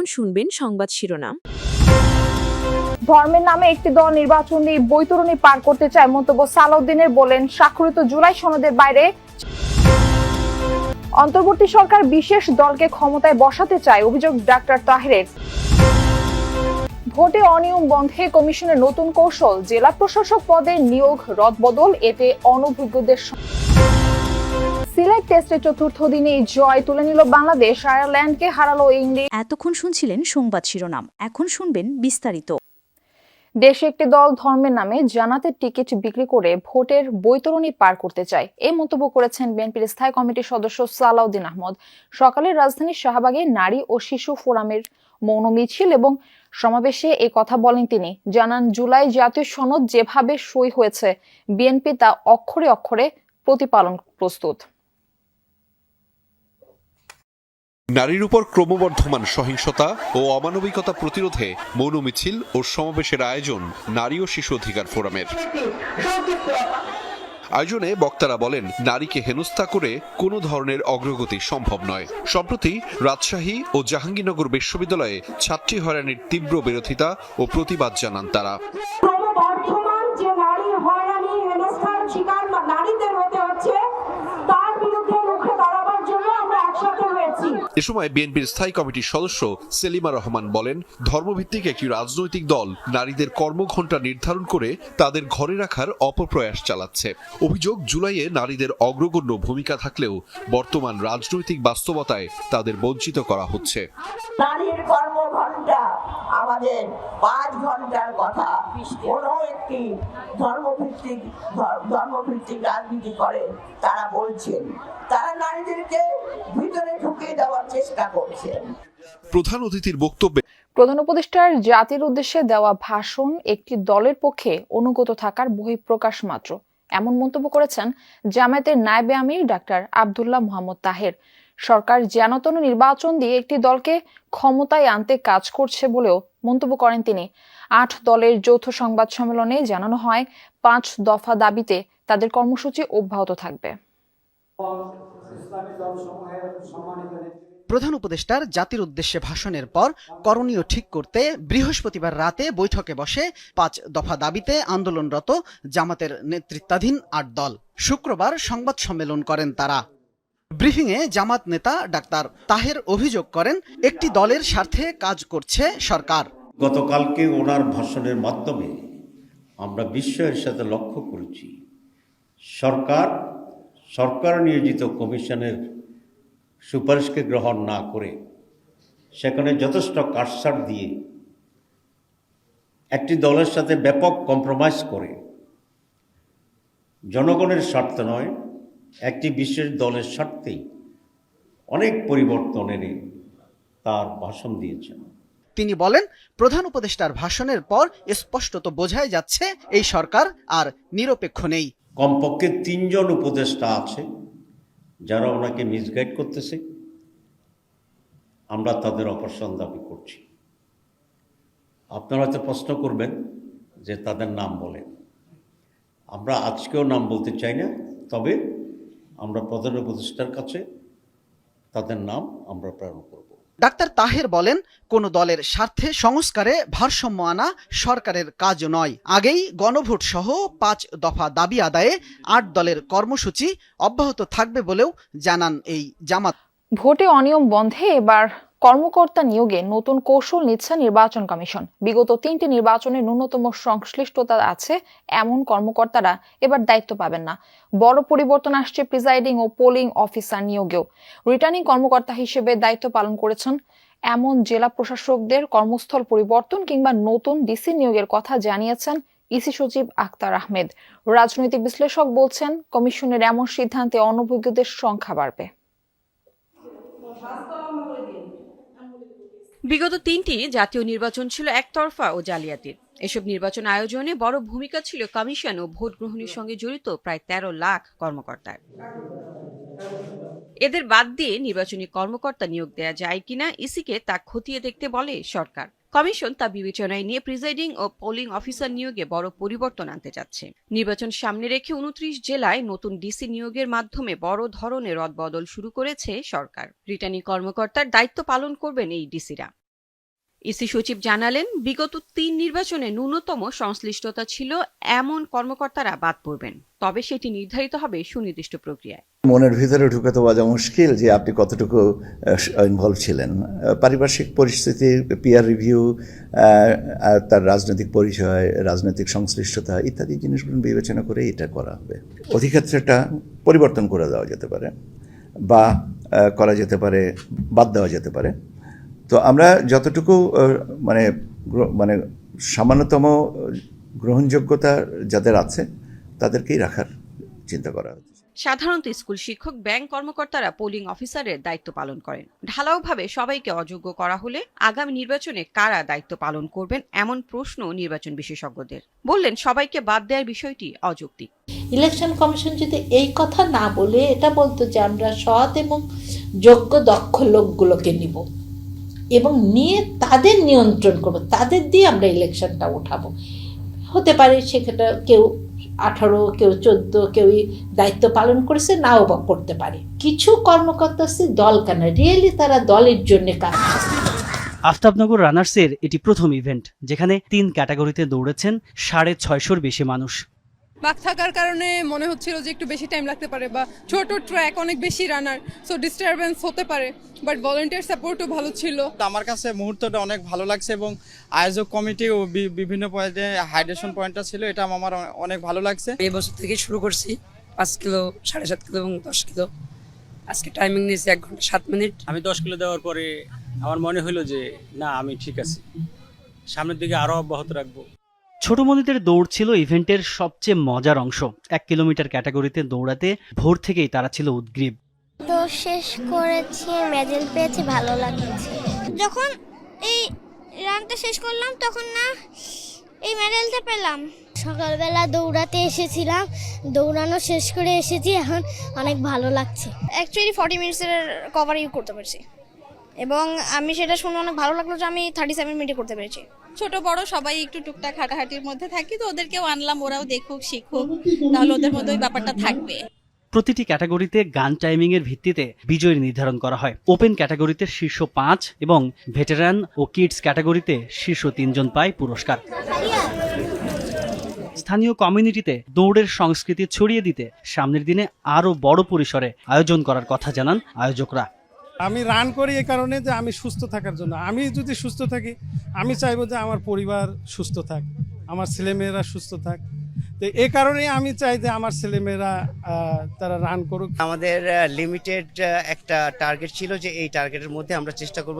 এখন শুনবেন সংবাদ শিরোনাম। ধর্মের নামে একটি দল নির্বাচনী বৈতরণী পার করতে চায় মন্তব্য সালাউদ্দিনের বলেন, স্বাক্ষরিত জুলাই সনদের বাইরে। অন্তর্বর্তী সরকার বিশেষ দলকে ক্ষমতায় বসাতে চায়, অভিযোগ ডাক্তার তাহেরের। ভোটে অনিয়ম বন্ধে কমিশনের নতুন কৌশল, জেলা প্রশাসক পদে নিয়োগ রদবদল, এতে অনভিজ্ঞদের স- সিলেট টেস্টে চতুর্থ দিনে জয় তুলে নিল বাংলাদেশ। আয়ারল্যান্ডকে হারালো ইংলিশ। এতক্ষণ শুনছিলেন সংবাদ শিরোনাম। এখন শুনবেন বিস্তারিত। দেশে একটি দল ধর্মের নামে জানাতের টিকিট বিক্রি করে ভোটের বৈতরণী পার করতে চায়। এই মন্তব্য করেছেন বিএনপির স্থায়ী কমিটির সদস্য সালাউদ্দিন আহমদ। সকালে রাজধানীর শাহবাগে নারী ও শিশু ফোরামের মৌন মিছিল এবং সমাবেশে এই কথা বলেন তিনি। জানান জুলাই জাতীয় সনদ যেভাবে সই হয়েছে বিএনপি তা অক্ষরে অক্ষরে প্রতিপালন প্রস্তুত। নারীর উপর ক্রমবর্ধমান সহিংসতা ও অমানবিকতা প্রতিরোধে মৌন মিছিল ও সমাবেশের আয়োজন নারী ও শিশু অধিকার ফোরামের। আয়োজনে বক্তারা বলেন, নারীকে হেনস্থা করে কোনো ধরনের অগ্রগতি সম্ভব নয়। সম্প্রতি রাজশাহী ও জাহাঙ্গীরনগর বিশ্ববিদ্যালয়ে ছাত্রী হয়রানির তীব্র বিরোধিতা ও প্রতিবাদ জানান তারা। এ সময় বিএনপির স্থায়ী কমিটির সদস্য সেলিমা রহমান বলেন, ধর্মভিত্তিক একটি রাজনৈতিক দল নারীদের কর্মঘণ্টা নির্ধারণ করে তাদের ঘরে রাখার অপপ্রয়াস চালাচ্ছে। অভিযোগ, জুলাইয়ে নারীদের অগ্রগণ্য ভূমিকা থাকলেও বর্তমান রাজনৈতিক বাস্তবতায় তাদের বঞ্চিত করা হচ্ছে। নারীর কর্মঘণ্টা আমাদের পাঁচ ঘণ্টার কথা। একটি ধর্মভিত্তিক ধর্মভিত্তিক রাজনীতি করে তারা বলছেন। তারা নারীদেরকে চেষ্টা করছেন প্রধান অতিথির বক্তব্যে প্রধান উপদেষ্টার জাতির উদ্দেশ্যে দেওয়া ভাষণ একটি দলের পক্ষে অনুগত থাকার বহিঃপ্রকাশ মাত্র। এমন মন্তব্য করেছেন জামায়াতের নায়েবে আমির ডাক্তার আবদুল্লাহ মোহাম্মদ তাহের। সরকার যেনতন নির্বাচন দিয়ে একটি দলকে ক্ষমতায় আনতে কাজ করছে বলেও মন্তব্য করেন তিনি। আট দলের যৌথ সংবাদ সম্মেলনে জানানো হয় পাঁচ দফা দাবিতে তাদের কর্মসূচি অব্যাহত থাকবে। প্রধান উপদেষ্টার জাতির উদ্দেশ্যে ভাষণের পর করণীয় ঠিক করতে বৃহস্পতিবার রাতে বৈঠকে বসে পাঁচ দফা দাবিতে আন্দোলনরত জামাতের নেতৃত্বাধীন আট দল। শুক্রবার সংবাদ সম্মেলন করেন তারা। ব্রিফিংয়ে জামাত নেতা ডাক্তার তাহের অভিযোগ করেন, একটি দলের স্বার্থে কাজ করছে সরকার। গতকালকে ওনার ভাষণের মাধ্যমে আমরা বিস্ময়ের সাথে লক্ষ্য করেছি। সরকার সরকার নিয়োজিত কমিশনের সুপারিশকে গ্রহণ না করে সেখানে যথেষ্ট কাটসার দিয়ে একটি দলের সাথে ব্যাপক কম্প্রোমাইজ করে। জনগণের স্বার্থ নয় একটি বিশেষ দলের স্বার্থেই অনেক পরিবর্তন এনে তার ভাষণ দিয়েছেন। তিনি বলেন প্রধান উপদেষ্টার ভাষণের পর স্পষ্টত বোঝাই যাচ্ছে এই সরকার আর নিরপেক্ষ নেই। কমপক্ষে তিনজন উপদেষ্টা আছে। যারা ওনাকে মিসগাইড করতেছে, আমরা তাদের অপসারণ দাবি করছি। আপনারা হয়তো প্রশ্ন করবেন যে তাদের নাম বলেন। আমরা আজকেও নাম বলতে চাই না, তবে আমরা প্রধান উপদেষ্টার কাছে তাদের নাম আমরা প্রেরণ করব। ডাক্তার তাহের বলেন, কোনো দলের স্বার্থে সংস্কারে ভারসাম্য আনা সরকারের কাজ নয়। আগেই গণভোট সহ পাঁচ দফা দাবি আদায়ে আট দলের কর্মসূচি অব্যাহত থাকবে বলেও জানান এই জামাত। ভোটে অনিয়ম বন্ধে এবার কর্মকর্তা নিয়োগে নতুন কৌশল নিচ্ছে নির্বাচন কমিশন। বিগত তিনটি নির্বাচনে ন্যূনতম সংশ্লিষ্টতা আছে এমন কর্মকর্তারা এবার দায়িত্ব পাবেন না। বড় পরিবর্তন আসছে প্রিজাইডিং ও পোলিং অফিসার নিয়োগেও। রিটার্নিং কর্মকর্তা হিসেবে দায়িত্ব পালন করেছেন এমন জেলা প্রশাসকদের কর্মস্থল পরিবর্তন কিংবা নতুন ডিসি নিয়োগের কথা জানিয়েছেন ইসি সচিব আক্তার আহমেদ। রাজনৈতিক বিশ্লেষক বলছেন, কমিশনের এমন সিদ্ধান্তে অনভিজ্ঞদের সংখ্যা বাড়বে। বিগত তিনটি জাতীয় নির্বাচন ছিল একতরফা ও জালিয়াতির। এসব নির্বাচন আয়োজনে বড় ভূমিকা ছিল কমিশন ও ভোট গ্রহণের সঙ্গে জড়িত প্রায় তেরো লাখ কর্মকর্তার। এদের বাদ দিয়ে নির্বাচনী কর্মকর্তা নিয়োগ দেয়া যায় কিনা, ইসিকে তা খতিয়ে দেখতে বলে সরকার। কমিশন তা বিবেচনায় নিয়ে প্রিজাইডিং ও পোলিং অফিসার নিয়োগে বড় পরিবর্তন আনতে যাচ্ছে। নির্বাচন সামনে রেখে উনত্রিশ জেলায় নতুন ডিসি নিয়োগের মাধ্যমে বড় ধরনের রদবদল শুরু করেছে সরকার। রিটার্নিং কর্মকর্তার দায়িত্ব পালন করবেন এই ডিসিরা। ইসি সচিব জানালেন, বিগত তিন নির্বাচনে ন্যূনতম সংশ্লিষ্টতা ছিল এমন কর্মকর্তারা বাদ পড়বেন, তবে সেটি নির্ধারিত হবে সুনির্দিষ্ট প্রক্রিয়ায়। মনের ভিতরে ঢুকে তো বোঝা মুশকিল যে আপনি কতটুকু ইনভলভ ছিলেন। পারিপার্শ্বিক পরিস্থিতি পিয়ার রিভিউ তার রাজনৈতিক পরিচয়, রাজনৈতিক সংশ্লিষ্টতা ইত্যাদি জিনিসগুলো বিবেচনা করে এটা করা হবে। অধিক্ষেত্রটা পরিবর্তন করে দেওয়া যেতে পারে বা করা যেতে পারে, বাদ দেওয়া যেতে পারে। তো আমরা যতটুকু মানে গ্র- মানে সামান্যতম গ্রহণযোগ্যতা যাদের আছে তাদেরকেই রাখার চিন্তা করা হচ্ছে। সাধারণত স্কুল শিক্ষক ব্যাংক কর্মকর্তারা পোলিং অফিসারের দায়িত্ব পালন করেন। ঢালাওভাবে সবাইকে অযোগ্য করা হলে আগামী নির্বাচনে কারা দায়িত্ব পালন করবেন এমন প্রশ্ন নির্বাচন বিশেষজ্ঞদের। বললেন সবাইকে বাদ দেওয়ার বিষয়টি অযৌক্তিক। ইলেকশন কমিশন যদি এই কথা না বলে এটা বলতো যে আমরা সৎ এবং যোগ্য দক্ষ লোকগুলোকে নিব। এবং নিয়ে তাদের নিয়ন্ত্রণ করব, তাদের দিয়ে আমরা ইলেকশনটা উঠাবো। হতে পারে সেখানে কেউ আঠারো, কেউ চোদ্দ, কেউই দায়িত্ব পালন করেছে, নাও বা করতে পারে। কিছু কর্মকর্তা আছে দল কেন? রিয়েলি তারা দলের জন্য কাজ। আফতাবনগর রানার্সের এটি প্রথম ইভেন্ট যেখানে তিন ক্যাটাগরিতে দৌড়েছেন সাড়ে ছয়শোর বেশি মানুষ। বাক থাকার কারণে মনে হচ্ছিল যে একটু বেশি টাইম লাগতে পারে বা ছোট ট্র্যাক অনেক বেশি রানার সো ডিস্টারবেন্স হতে পারে বাট ভলেন্টিয়ার সাপোর্টও ভালো ছিল। আমার কাছে মুহূর্তটা অনেক ভালো লাগছে এবং আয়োজক কমিটি ও বিভিন্ন পয়েন্টে হাইড্রেশন পয়েন্টটা ছিল এটা আমার অনেক ভালো লাগছে। এই বছর থেকে শুরু করছি পাঁচ কিলো সাড়ে সাত কিলো এবং দশ কিলো। আজকে টাইমিং নিয়েছি এক ঘণ্টা সাত মিনিট আমি দশ কিলো দেওয়ার পরে আমার মনে হলো যে না আমি ঠিক আছি। সামনের দিকে আরও অব্যাহত রাখব। ছোট মনিদের দৌড় ছিল ইভেন্টের সবচেয়ে মজার অংশ। এক কিলোমিটার ক্যাটাগরিতে দৌড়াতে ভোর থেকেই তারা ছিল উদ্গ্রীব। তো শেষ করেছি মেডেল পেয়েছি ভালো লাগছে। যখন এই রানটা শেষ করলাম তখন না এই মেডেলটা পেলাম। সকালবেলা দৌড়াতে এসেছিলাম দৌড়ানো শেষ করে এসেছি এখন অনেক ভালো লাগছে। অ্যাকচুয়ালি ফর্টি মিনিটসের কভার ইউ করতে পারছি। এবং আমি সেটা শুনে অনেক ভালো লাগল যে আমি থার্টি সেভেন মিনিটে করতে পেরেছি। ছোট বড় সবাই একটু টুকটাক হাঁটাহাঁটির মধ্যে থাকি তো ওদেরকেও আনলাম ওরাও দেখুক শিখুক তাহলে ওদের মধ্যে ওই ব্যাপারটা থাকবে। প্রতিটি ক্যাটাগরিতে গান টাইমিং এর ভিত্তিতে বিজয়ী নির্ধারণ করা হয়। ওপেন ক্যাটাগরিতে শীর্ষ পাঁচ এবং ভেটেরান ও কিডস ক্যাটাগরিতে শীর্ষ তিনজন পায় পুরস্কার। স্থানীয় কমিউনিটিতে দৌড়ের সংস্কৃতি ছড়িয়ে দিতে সামনের দিনে আরও বড় পরিসরে আয়োজন করার কথা জানান আয়োজকরা। আমি রান করি এ কারণে যে আমি সুস্থ থাকার জন্য। আমি যদি সুস্থ থাকি, আমি চাইব যে আমার পরিবার সুস্থ থাক, আমার ছেলেমেয়েরা সুস্থ থাক। তো এ কারণেই আমি চাই যে আমার ছেলেমেয়েরা তারা রান করুক। আমাদের লিমিটেড একটা টার্গেট ছিল যে এই টার্গেটের মধ্যে আমরা চেষ্টা করব